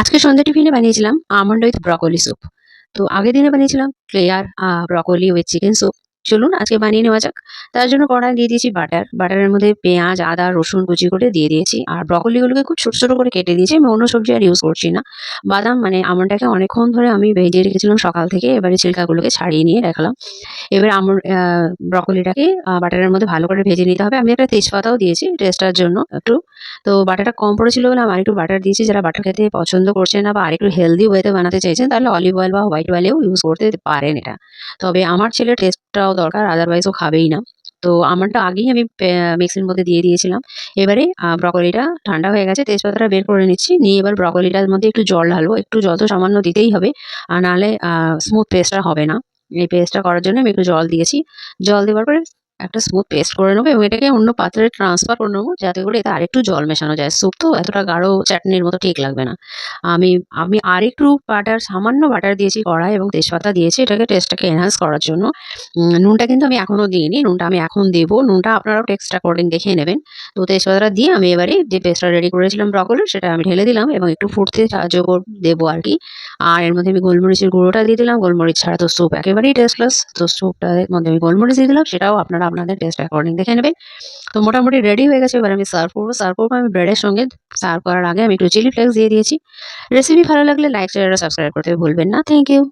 আজকে সন্ধ্যা টিফিনে বানিয়েছিলাম আমন্ড উইথ ব্রকলি স্যুপ। তো আগের দিনে বানিয়েছিলাম clear broccoli with chicken soup. চলুন আজকে বানিয়ে নেওয়া যাক। তার জন্য কড়াই দিয়ে দিয়েছি বাটার। বাটারের মধ্যে পেঁয়াজ, আদা, রসুন কুচি করে দিয়ে দিয়েছি। আর ব্রকলিগুলোকে খুব ছোটো ছোটো করে কেটে দিয়েছি। আমি অন্য সবজি আর ইউজ করছি না। বাদাম মানে আমনটাকে অনেকক্ষণ ধরে আমি ভেজে রেখেছিলাম সকাল থেকে। এবারে ছিলকাগুলোকে ছাড়িয়ে নিয়ে রাখলাম। এবার আমন ব্রকলিটাকে বাটারের মধ্যে ভালো করে ভেজে নিতে হবে। আমি একটা তেজপাতাও দিয়েছি টেস্টার জন্য একটু। তো বাটারটা কম পড়েছিল বলে আমি একটু বাটার দিয়েছি। যারা বাটার খেতে পছন্দ করছেন না বা আরেকটু হেলদি ওয়েতে বানাতে চাইছেন, তাহলে অলিভ অয়েল বা হোয়াইট অয়েলেও ইউজ করতে পারেন এটা। তবে আমার ছেলে টেস্টটাও দরকার আদারওয়াইজ ও খাবেই না। তো আমারটা আগেই আমি মিক্সির মধ্যে দিয়ে দিয়েছিলাম। এবারে ব্রকলিটা ঠান্ডা হয়ে গেছে, তেজপাতাটা বের করে নিচ্ছি। নিয়ে এবার ব্রকলিটার মধ্যে একটু জল ঢালবো। একটু যত সামান্য দিতেই হবে, আর নাহলে স্মুথ পেস্টটা হবে না। এই পেস্টটা করার জন্য আমি একটু জল দিয়েছি। জল দেওয়ার পরে একটা স্মুথ পেস্ট করে নেব এবং এটাকে অন্য পাত্রে ট্রান্সফার করে নেব যাতে করে এতে আরেকটু জল মেশানো যায়। স্যুপ তো এতটা গাঢ় চাটনির মতো ঠিক লাগবে না। আমি আমি আরেকটু বাটার সামান্য বাটার দিয়েছি, কড়াই এবং তেজপাতা দিয়েছি এটাকে টেস্টটাকে এনহান্স করার জন্য। নুনটা কিন্তু আমি এখনও দিইনি, নুনটা আমি এখন দেবো। নুনটা আপনারাও টেক্সট অ্যাকর্ডিং দেখে নেবেন। তো তেজপাতাটা দিয়ে আমি এবারে যে পেস্টটা রেডি করেছিলাম ব্রকলের সেটা আমি ঢেলে দিলাম এবং একটু ফুটতে সাহায্য দেবো আর কি। আর এর মধ্যে আমি গোলমরিচের গুঁড়োটা দিয়ে দিলাম। গোলমরিচ ছাড়া তো স্যুপ একেবারেই টেস্টলেস তো স্যুপটার মধ্যে আমি গোলমরিচ দিয়ে দিলাম, সেটাও আপনারা আপনাদের টেস্ট অ্যাকর্ডিং দেখে নেবেন। তো মোটামুটি রেডি হয়ে গেছে, এবার আমি সার্ভ করব। সার্ভ করব আমি ব্রেডের সঙ্গে। সার্ভ করার আগে আমি একটু চিলি ফ্লেক্স দিয়ে দিয়েছি। রেসিপি ভালো লাগলে লাইক শেয়ার সাবস্ক্রাইব করতে ভুলবেন না। Thank you